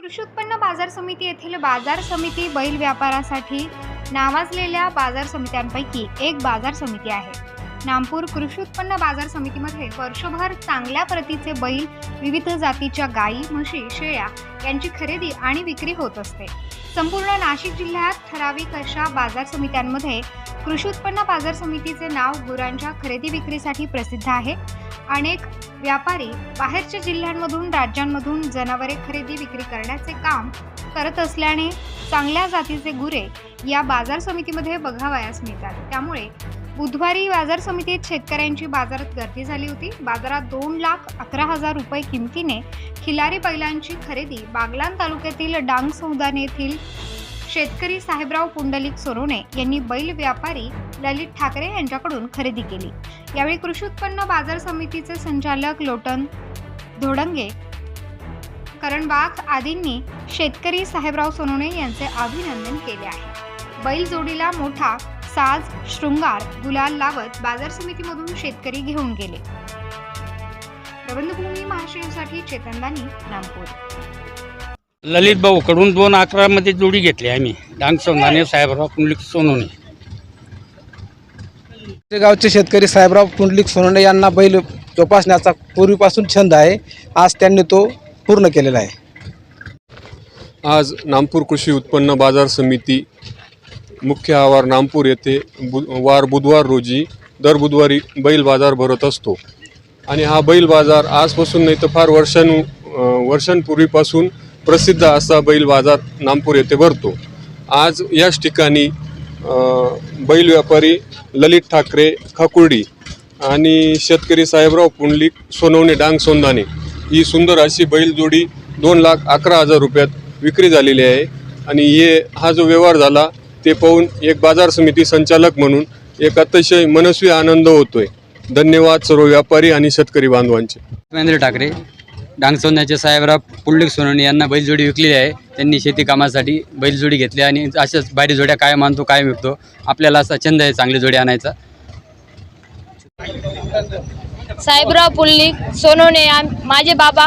कृषी उत्पन्न बाजार समिती येथील बाजार समिती बैल व्यापारासाठी नावाजलेल्या बाजार समित्यांपैकी एक बाजार समिती आहे. नामपूर कृषी उत्पन्न बाजार समितीमध्ये वर्षभर चांगल्या प्रतीचे बैल विविध जातीच्या गायी म्हशी शेळ्या यांची खरेदी आणि विक्री होत असते. संपूर्ण नाशिक जिल्ह्यात ठराविक अशा बाजार समित्यांमध्ये कृषी उत्पन्न बाजार समितीचे नाव गुरांच्या खरेदी विक्रीसाठी प्रसिद्ध आहे. अनेक व्यापारी बाहेरच्या जिल्ह्यांमधून राज्यांमधून जनावरे खरेदी विक्री करण्याचे काम करत असल्याने चांगल्या जातीचे गुरे या बाजार समितीमध्ये बघावयास मिळतात. त्यामुळे बुधवारी बाजार समितीत शेतकऱ्यांची बाजारात गर्दी झाली होती. बाजारात दोन लाख अकरा हजार रुपये किमतीने खिलारी बैलांची खरेदी बागलान तालुक्यातील डांग सौदाने येथील शेतकरी साहेबराव पुंडलिक सोरोने यांनी बैल व्यापारी ललित ठाकरे यांच्याकडून खरेदी केली. यावेळी कृषी उत्पन्न बाजार समितीचे संचालक लोटन धोडंगे करण करणबाग आदींनी शेतकरी साहेबराव सोनोने यांचे अभिनंदन केले आहे. बैल जोडीला मोठा साज शृंगार गुलाल लावत बाजार समितीमधून शेतकरी घेऊन गेले. प्रबंधभूमी महाराष्ट्रासाठी चेतनदानी नामपूर ललित भाऊकडून दोन अकरामध्ये जोडी घेतली आम्ही. डांग सोनाने साहेबराव कुंडलिक सोनवणे. ते गावचे शेतकरी साहेबराव पुंडलिक सोनवणे यांना बैल जोपासण्याचा पूर्वीपासून छंद आहे. आज त्यांनी तो पूर्ण केलेला आहे. आज नागपूर कृषी उत्पन्न बाजार समिती मुख्य आवार नागपूर येथे बु वार बुधवार रोजी दर बुधवारी बैल बाजार भरत असतो. आणि हा बैल बाजार आजपासून नाही तर फार वर्षांनु अं, वर्षांपूर्वीपासून प्रसिद्ध असा बैल बाजार नामपूर येथे भरतो. आज याच ठिकाणी बैल व्यापारी ललित ठाकरे खाकुर्डी आणि शेतकरी साहेबराव पुंडलिक सोनवणे डांग सोंदाने ही सुंदर अशी बैलजोडी दोन लाख अकरा हजार रुपयात विक्री झालेली आहे. आणि हे हा जो व्यवहार झाला ते पाहून एक बाजार समिती संचालक म्हणून एक अतिशय मनस्वी आनंद होतोय. धन्यवाद सर्व व्यापारी आणि शेतकरी बांधवांचे. महेंद्र ठाकरे. डांगसोन्याचे साहेबराव पुंडलिक सोनवणे यांना बैलजोडी विकलेली आहे. त्यांनी शेती कामासाठी बैलजोडी घेतली आणि अशाच बाहेर जोड्या काय मानतो काय विकतो आपल्याला असा छंद आहे चांगली जोडी आणायचा. साहेबराव पुल्लिक सोनवणे माझे बाबा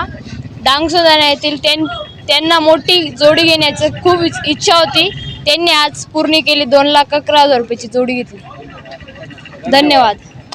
डांगसोदाना येथील त्यां त्यांना मोठी जोडी घेण्याचं खूप इच्छा होती. त्यांनी आज पूर्ण केली दोन लाख अकरा हजार रुपयाची जोडी घेतली. धन्यवाद.